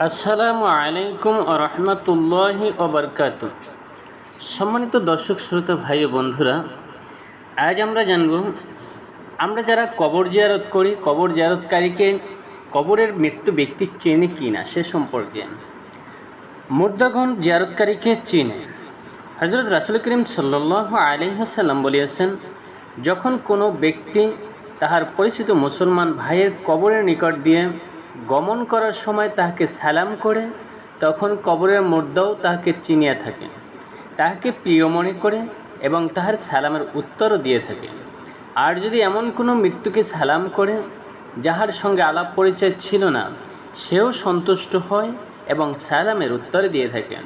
আসসালামু আলাইকুম রহমতুল্লাহ ওবরকাত সম্মানিত দর্শক, শ্রোতা, ভাই ও বন্ধুরা, আজ আমরা জানব, আমরা যারা কবর জিয়ারত করি, কবর জিয়ারতকারীকে কবরের মৃত্যু ব্যক্তি চেনে কি না সে সম্পর্কে। মুর্দাগণ জিয়ারতকারীকে চেনে হজরত রাসুল করিম সাল্লাহ আলহাসাল্লাম বলিয়াছেন, যখন কোনো ব্যক্তি তাহার পরিচিত মুসলমান ভাইয়ের কবরের নিকট দিয়ে গমন করার সময় তাহাকে সালাম করে, তখন কবরের মুর্দাও তাহাকে চিনিয়া থাকে। তাহাকে প্রিয় মনে করে এবং তাহার সালামের উত্তরও দিয়ে থাকে। আর যদি এমন কোনো মৃত্যুকে সালাম করে, যাহার সঙ্গে আলাপ পরিচয় ছিল না, সেও সন্তুষ্ট হয় এবং সালামের উত্তর দিয়ে থাকেন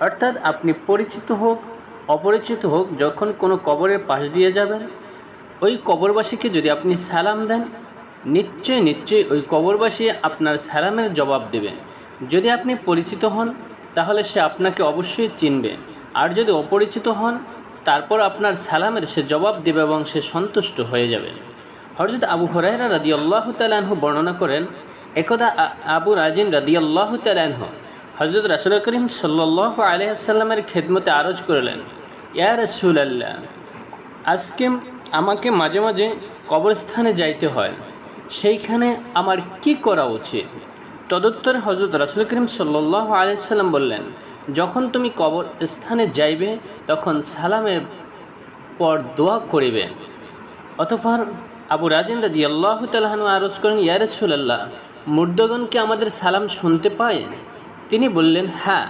অর্থাৎ আপনি পরিচিত হোক, অপরিচিত হোক, যখন কোনো কবরের পাশ দিয়ে যাবেন, ওই কবরবাসীকে যদি আপনি সালাম দেন নিশ্চয়ই নিশ্চয়ই ওই কবরবাসী আপনার সালামের জবাব দেবে। যদি আপনি পরিচিত হন, তাহলে সে আপনাকে অবশ্যই চিনবে। আর যদি অপরিচিত হন, তারপর আপনার সালামের সে জবাব দেবে এবং সে সন্তুষ্ট হয়ে যাবে। হরজত আবু হরাইরা রাদি আল্লাহ তালাহ বর্ণনা করেন, একদা আবু রাজিন রাদি আল্লাহ তালাহ হজরত রাসুল করিম সাল্লাহ আলহামের খেদমতে আরজ করলেন, ইয়া রসুল আল্লাহ আজকে আমাকে মাঝে মাঝে কবরস্থানে যাইতে হয়। সেইখানে আমার কি করা উচিত? তদুত্তরে হজরত রাসুল করিম সাল্লাহ আলাইসাল্লাম বললেন, যখন তুমি কবর স্থানে যাইবে, তখন সালামের পর দোয়া করিবে। অতঃপর আবু রাজেন রাজি আল্লাহ তালাহানু আরজ করেন ইয়ারসুল্লাহ মুর্দগণকে আমাদের সালাম শুনতে পায়? তিনি বললেন হ্যাঁ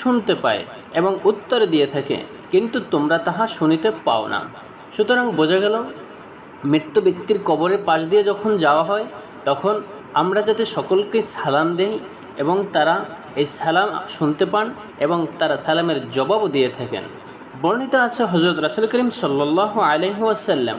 শুনতে পায় এবং উত্তর দিয়ে থাকে, কিন্তু তোমরা তাহা শুনিতে পাও না। সুতরাং বোঝা গেল মৃত্যু ব্যক্তির কবরের পাশ দিয়ে যখন যাওয়া হয়, তখন আমরা যাতে সকলকে সালাম দেই এবং তারা এই সালাম শুনতে পান এবং তারা সালামের জবাবও দিয়ে থাকেন। বর্ণিত আছে হজরত রাসুল করিম সাল্লাহ আলহাসাল্লাম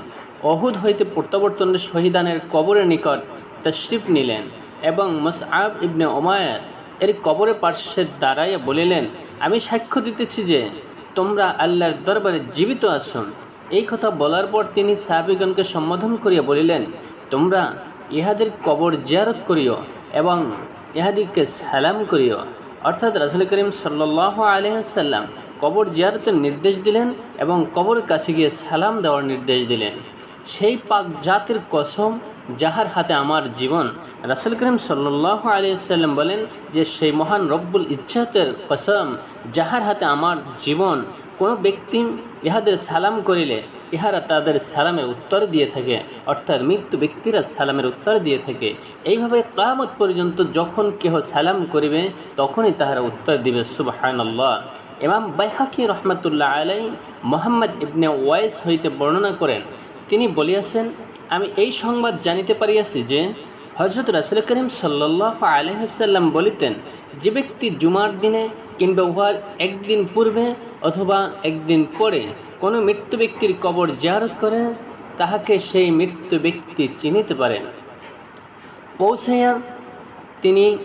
অহুদ হইতে প্রত্যাবর্তনের শহীদানের কবরের নিকট তশরিফ নিলেন এবং মসআব ইবনে ওমায়ের এর কবরের পার্শ্বে দাঁড়াইয়া বলিলেন, আমি সাক্ষ্য দিতেছি যে তোমরা আল্লাহর দরবারে জীবিত আছো। এই কথা বলার পর তিনি সাহাবিগণকে সম্বোধন করিয়া বলিলেন, তোমরা ইহাদের কবর জিয়ারত করিও এবং ইহাদিকে সালাম করিও। অর্থাৎ রাসুল করিম সাল্লাহ আলহাসাল্লাম কবর জিয়ারতের নির্দেশ দিলেন এবং কবর কাছে গিয়ে সালাম দেওয়ার নির্দেশ দিলেন। সেই পাক জাতির কসম যাহার হাতে আমার জীবন, রাসুল করিম সাল্লাহ আলিয়াল্লাম বলেন যে, সেই মহান রব্বুল ইচ্ছাতের কসম যাহার হাতে আমার জীবন কোনো ব্যক্তি ইহাদের সালাম করিলে ইহারা তাদের সালামের উত্তর দিয়ে থাকে, অর্থাৎ মৃত্যু ব্যক্তিরা সালামের উত্তর দিয়ে থাকে। এইভাবে কামত পর্যন্ত যখন কেহ সালাম করিবে, তখনই তাহারা উত্তর দিবে সুবাহান আল্লাহ ইমাম বাইহাকি রহমতুল্লাহ আলাই মোহাম্মদ ইবনে ওয়াইস হইতে বর্ণনা করেন। তিনি বলিয়াছেন, আমি এই সংবাদ জানিতে পারিয়াছি যে হজরত রাসুল করিম সাল্লাহ আলহাম বলিতেন, যে ব্যক্তি জুমার দিনে কিংবা উহার একদিন পূর্বে অথবা একদিন পরে কোনো মৃত্যু ব্যক্তির কবর জিয়ারত করে, তাহাকে সেই মৃত্যু ব্যক্তি চিনিতে পারেন। পৌঁছাইয়া তিনি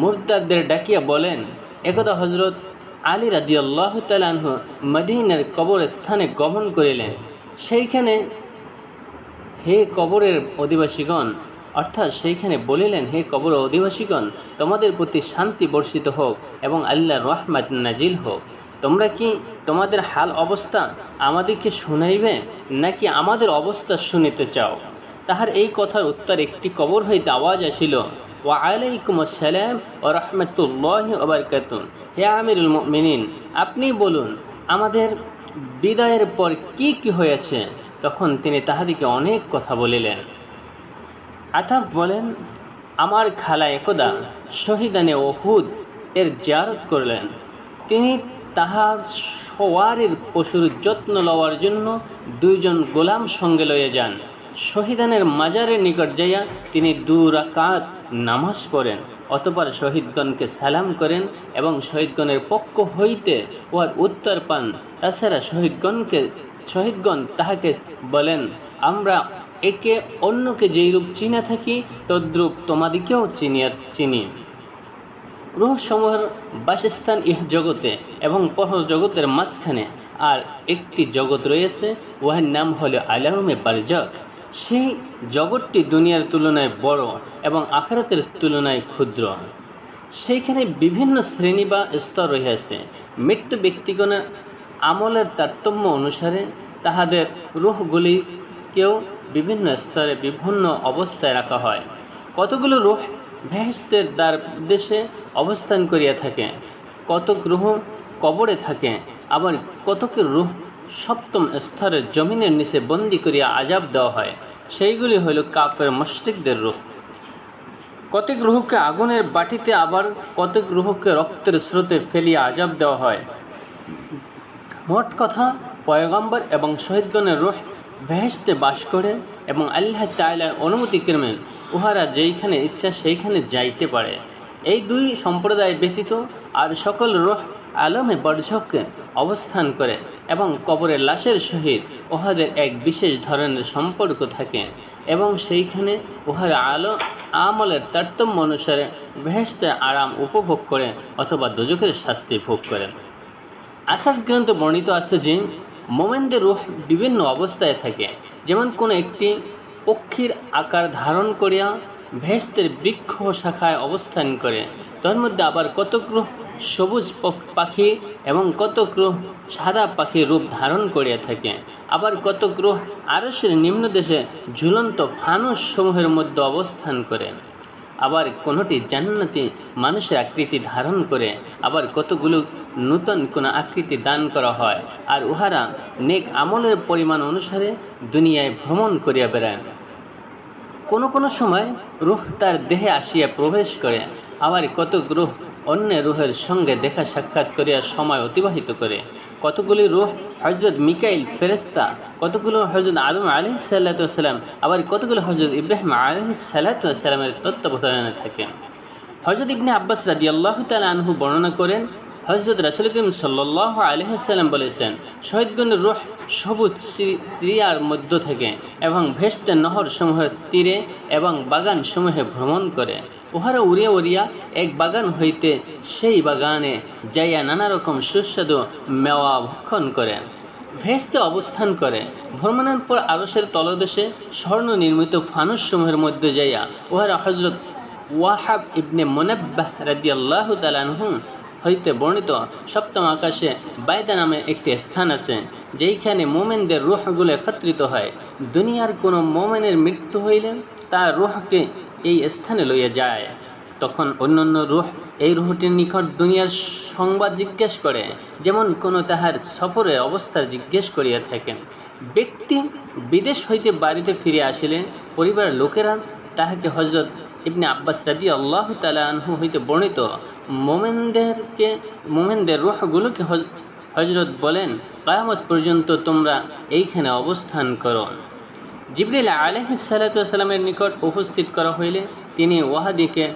মুর্দারদের ডাকিয়া বলেন একদা হজরত আলী রাজি আল্লাহ তালাহ মদিনের কবর স্থানে গমন করিলেন। সেইখানে হে কবরের অধিবাসীগণ, অর্থাৎ সেইখানে বলিলেন, হে কবর অধিবাসীগণ, তোমাদের প্রতি শান্তি বর্ষিত হোক এবং আল্লাহর রহমাত নাজিল হোক। তোমরা কি তোমাদের হাল অবস্থা আমাদেরকে শুনাইবে, নাকি আমাদের অবস্থা শুনিতে চাও? তাহার এই কথার উত্তর একটি কবর হইতে আওয়াজ আসিল। ও আলাইকুম আসসালাম ও রহমতুল্লাহ ওবরকাতুন হে আমিরুল মিনিন আপনি বলুন, আমাদের বিদায়ের পর কি কি হয়েছে? তখন তিনি তাহাদিকে অনেক কথা বলিলেন। আতাফ বলেন, আমার খালা একদা শহীদানে ওহুদ এর জিয়ারত করলেন। তিনি তাহার সওয়ারের পশুর যত্ন লওয়ার জন্য দুইজন গোলাম সঙ্গে লয়ে যান। শহীদানের মাজারের নিকট যাইয়া তিনি দু রাকাত নামাজ পড়েন, অতপর শহীদগণকে সালাম করেন এবং শহীদগণের পক্ষ হইতে উহার উত্তর পান। তাছাড়া শহীদগণকে, শহীদগণ তাহাকে বলেন, আমরা একে অন্যকে যেইরূপ চিনে থাকি, তদ্রূপ তোমাদিকেও চিনিয়া, চিনি। রুহসমূহের বাসস্থান ইহ জগতে এবং পর জগতের মাঝখানে আর একটি জগৎ রয়েছে, উহার নাম হলো আলামে বারজক। সেই জগৎটি দুনিয়ার তুলনায় বড় এবং আখারাতের তুলনায় ক্ষুদ্র। সেইখানে বিভিন্ন শ্রেণি বা স্তর রহিয়াছে। মৃত্যু ব্যক্তিগণের আমলের তারতম্য অনুসারে তাহাদের রুহগুলিকেও বিভিন্ন স্তরে বিভিন্ন অবস্থায় রাখা হয়। কতগুলো রুহ ভেহেস্তের দ্বার দেশে অবস্থান করিয়া থাকে। কত গ্রহ কবরে থাকে, আবার কতকে রুহ সপ্তম স্তরের জমিনের নিচে বন্দি করিয়া আজাব দেওয়া হয়। সেইগুলি হইল কাফের মস্তিকদের রূপ। কতক রুহকে আগুনের বাটিতে আবার কতক রুহকে রক্তের স্রোতে ফেলিয়া আজাব দেওয়া হয়। মোট কথা, পয়গম্বর এবং শহীদগণের রুহ ভেহেস্তে বাস করে এবং আল্লাহ তাইলার অনুমতিক্রমে উহারা যেইখানে ইচ্ছা সেইখানে যাইতে পারে। এই দুই সম্প্রদায় ব্যতীত আর সকল রোহ আলমে বর্জকে অবস্থান করে এবং কবরের লাশের সহিত উহাদের এক বিশেষ ধরনের সম্পর্ক থাকে এবং সেইখানে উহারা আলো আমলের তারতম্য অনুসারে ভেহেস্তে আরাম উপভোগ করে অথবা দুজকের শাস্তি ভোগ করেন আসাস গ্রন্থ বর্ণিত আছে যে, মোমেনদের রূহ বিভিন্ন অবস্থায় থাকে। যেমন কোনো একটি পক্ষীর আকার ধারণ করিয়া ভেস্তের বৃক্ষ শাখায় অবস্থান করে। তার মধ্যে আবার কতক রূহ সবুজ পাখি এবং কতক রূহ সাদা পাখির রূপ ধারণ করিয়া থাকে। আবার কতক রূহ আরসের নিম্নদেশে ঝুলন্ত ফানুস সমূহের মধ্যে অবস্থান করে। আবার কোনোটি জান্নাতি মানুষের আকৃতি ধারণ করে আবার কতগুলো নূতন কোনো আকৃতি দান করা হয়। আর উহারা নেক আমলের পরিমাণ অনুসারে দুনিয়ায় ভ্রমণ করিয়া বেড়ায়। কোনো কোনো সময় রুহ তার দেহে আসিয়া প্রবেশ করে, আবার কত রুহ অন্য রুহের সঙ্গে দেখা সাক্ষাৎ করিয়া সময় অতিবাহিত করে। কতগুলি রুহ হজরত মিকাইল ফেরেস্তা কতগুলো হজরত আদম আলি সাল্লাতাম আবার কতগুলো হজরত ইব্রাহিম আলি সাল্লাতামের তত্ত্বাবধানে থাকেন হজরত ইবনে আব্বাস রাজি আল্লাহ তালা আনহু বর্ণনা করেন হজরত রাসুল করিম সাল্লাহ আলহিসাল্লাম বলেছেন, শহীদগণের রুহ সবুজ চিরিয়ার মধ্য থেকে এবং ভেস্তে নহর সমূহের তীরে এবং বাগান সমূহে ভ্রমণ করে। উহারা উড়িয়া উড়িয়া এক বাগান হইতে সেই বাগানে যাইয়া নানা রকম সুস্বাদু মেওয়া ভক্ষণ করে। ভেস্তে অবস্থান করে। ভ্রমণের পর আরসের তলদেশে স্বর্ণ নির্মিত ফানুস সমূহের মধ্যে যাইয়া উহারা হজরত ওয়াহাব ইবনে মোনাব্বাহ রাদি আল্লাহ তালানহু হইতে বর্ণিত সপ্তম আকাশে বায়দা নামে একটি স্থান আছে, যেইখানে মোমেনদের রুহগুলো একত্রিত হয়। দুনিয়ার কোনো মোমেনের মৃত্যু হইলে তার রুহকে এই স্থানে লইয়া যায়। তখন অন্যান্য রুহ এই রুহটির নিকট দুনিয়ার সংবাদ জিজ্ঞেস করে, যেমন কোনো তাহার সফরের অবস্থা জিজ্ঞেস করিয়া থাকেন। ব্যক্তি বিদেশ হইতে বাড়িতে ফিরে আসিলে, পরিবারের লোকেরা তাহাকে হজরত ইবনে আব্বাস রাজি আল্লাহ তালা আনহু হইতে বর্ণিত মোমেনদেরকে, মোমেনদের রুহগুলোকে হজ- হজরত বলেন, কায়ামত পর্যন্ত তোমরা এইখানে অবস্থান করো। জিবরিল আলহিসাল্লামের নিকট উপস্থিত করা হইলে তিনি ওয়াহাদিকে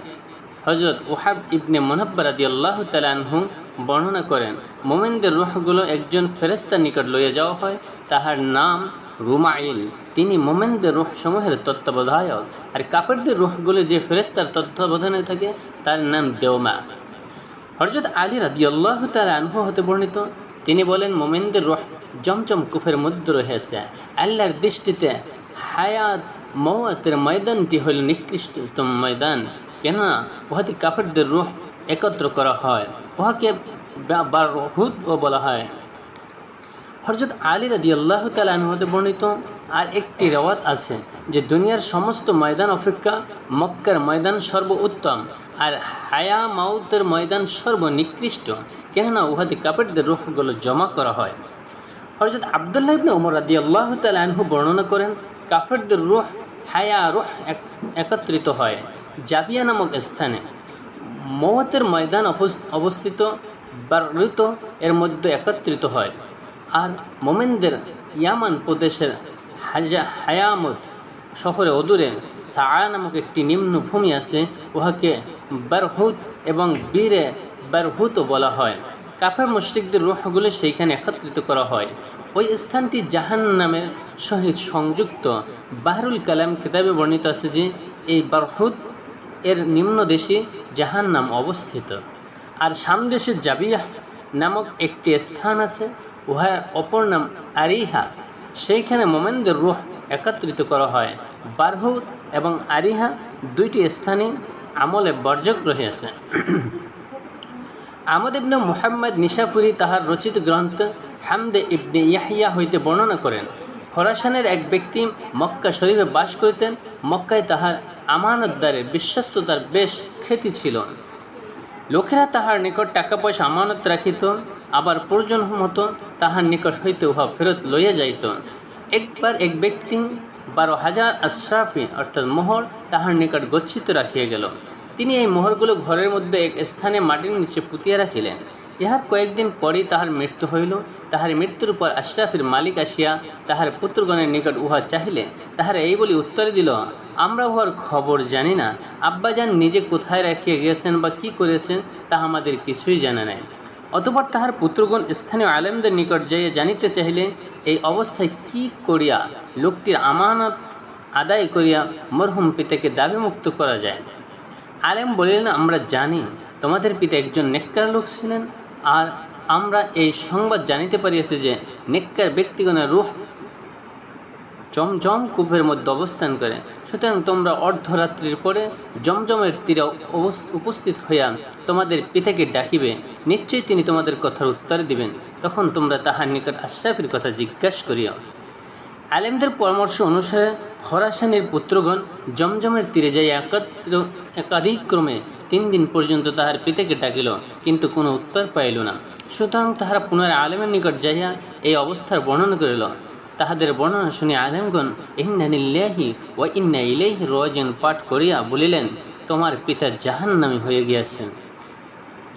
হজরত ওহাব ইবনে মোনাব্বার আদি আল্লাহ তালানহু বর্ণনা করেন, মোমেনদের রুহগুলো একজন ফেরেস্তার নিকট লইয়া যাওয়া হয়, তাহার নাম রুমাইল, তিনি মোমেনদের রুহ সমূহের তত্ত্বাবধায়ক, আর কাপড়দের রুহগুলো যে ফেরেস্তার তত্ত্বাবধানে থাকে, তার নাম দেওমা। হরজত আলী রাদি আল্লাহ তার আনহু হতে বর্ণিত, তিনি বলেন, মোমেনদের রহ জমজম কুফের মধ্যে রয়েছে। আল্লাহর দৃষ্টিতে হায়াত মৌয়াতের ময়দানটি হইল নিকৃষ্টতম ময়দান। কেননা, উহাতে কাফেরদের রুহ একত্র করা হয়। উহাকে বলা হয়। হরজত আলী রাজি আল্লাহ তালাহতে বর্ণিত আর একটি রেওয়াত আছে যে দুনিয়ার সমস্ত ময়দান অপেক্ষা মক্কার ময়দান সর্ব উত্তম আর হায়া মাউতের ময়দান সর্বনিকৃষ্ট, কেননা উহাতে কাপড়দের রুহগুলো জমা করা হয়। হরজত আবদুল্লাহ ইবনে ওমর রাদি আল্লাহ তালাহু বর্ণনা করেন, কাফেরদের রুহ, হায়া রুহ এক- একত্রিত হয় জাবিয়া নামক স্থানে। মৌতের ময়দান অবস- অবস্থিত বারিত এর মধ্যে একত্রিত হয়। আর মোমেনদের ইয়ামান প্রদেশের হাজা হায়ামত শহরে অদূরে সাআ নামক একটি নিম্ন ভূমি আছে, উহাকে বারহুত এবং বীরে বারহুতও বলা হয়। কাফের মুশরিকদের রুহগুলো সেইখানে একত্রিত করা হয়। ওই স্থানটি জাহান নামের সহিত সংযুক্ত। বাহরুল কালাম কিতাবে বর্ণিত আছে যে, এই বারহুত এর নিম্ন দেশে জাহান নাম অবস্থিত। আর সামদেশে জাবিয়াহ নামক একটি স্থান আছে উহার অপর নাম আরিহা। সেইখানে মোমেনদের রুহ একত্রিত করা হয়। বারহুত এবং আরিহা দুইটি স্থানে আমলে বর্জক রহিয়াছে। আমদ ইবনে মুহাম্মদ নিশাপুরি তাহার রচিত গ্রন্থ হামদে ইবনে ইয়াহিয়া হইতে বর্ণনা করেন। খরাসানের এক ব্যক্তি মক্কা শরীফে বাস করিতেন, মক্কায় তাহার আমানতদারের বিশ্বস্ততার বেশ খ্যাতি ছিল। লোকেরা তাহার নিকট টাকা পয়সা আমানত রাখিত, আবার প্রয়োজন মতো তাহার নিকট হইতে উহা ফেরত লইয়া যাইত। একবার এক ব্যক্তি বারো হাজার আশরাফি, অর্থাৎ মোহর, তাহার নিকট গচ্ছিত রাখিয়া গেল। তিনি এই মোহরগুলো ঘরের মধ্যে এক স্থানে মাটির নিচে পুঁতিয়া রাখিলেন। ইহার কয়েকদিন পরেই তাহার মৃত্যু হইল। তাহার মৃত্যুর পর আশরাফের মালিক আসিয়া তাহার পুত্রগণের নিকট উহা চাহিলে তাহারা এই বলি উত্তরে দিল, আমরা উহার খবর জানি না। আব্বাজান নিজে কোথায় রাখিয়া গিয়েছেন বা কি করেছেন তা আমাদের কিছুই জানা নাই। অতপর তাহার পুত্রগণ স্থানীয় আলেমদের নিকট যাইয়া জানিতে চাহিলে এই অবস্থায় কি করিয়া লোকটির আমানত আদায় করিয়া মরহুম পিতাকে দাবি মুক্ত করা যায়? আলেম বলিলেন, আমরা জানি তোমাদের পিতা একজন নেককার লোক ছিলেন, আর আমরা এই সংবাদ জানিতে পারিয়াছি যে নেককার ব্যক্তিগণের রূহ জমজম কূপের মধ্যে অবস্থান করে। সুতরাং তোমরা অর্ধরাত্রির পরে জমজমের তীরে উপস্থিত হইয়া তোমাদের পিতাকে ডাকিবে। নিশ্চয়ই তিনি তোমাদের কথার উত্তর দিবেন। তখন তোমরা তাহার নিকট আশরাফের কথা জিজ্ঞাসা করিও। আলেমদের পরামর্শ অনুসারে হরাসানের পুত্রগণ জমজমের তীরে যাই একত্র একাধিক্রমে তিন দিন পর্যন্ত তাহার পিতাকে ডাকিল, কিন্তু কোনো উত্তর পাইল না। সুতরাং তাহারা পুনরায় আলেমের নিকট যাইয়া এই অবস্থার বর্ণনা করিল। তাহাদের বর্ণনা শুনে আলেমগণ ইন্নানিল্লাহি ও ইন্না ইলাইহি রোজন পাঠ করিয়া বলিলেন, তোমার পিতা জাহান্নামী হয়ে গিয়াছেন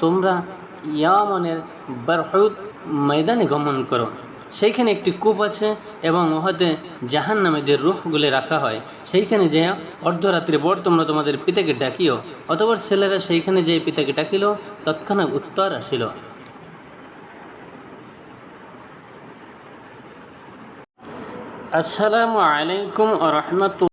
তোমরা ইয়ামনের বারহুদ ময়দানে গমন করো। সেইখানে একটি কূপ আছে এবং উহাতে জাহান নামেদের রুখগুলি রাখা হয়, সেইখানে যে অর্ধরাত্রি বর তোমরা তোমাদের পিতাকে ডাকিও। অতপর ছেলেরা সেইখানে যে পিতাকে ডাকিল, তৎক্ষণাৎ উত্তর আসিল। আসসালামু আলাইকুম রহমতুল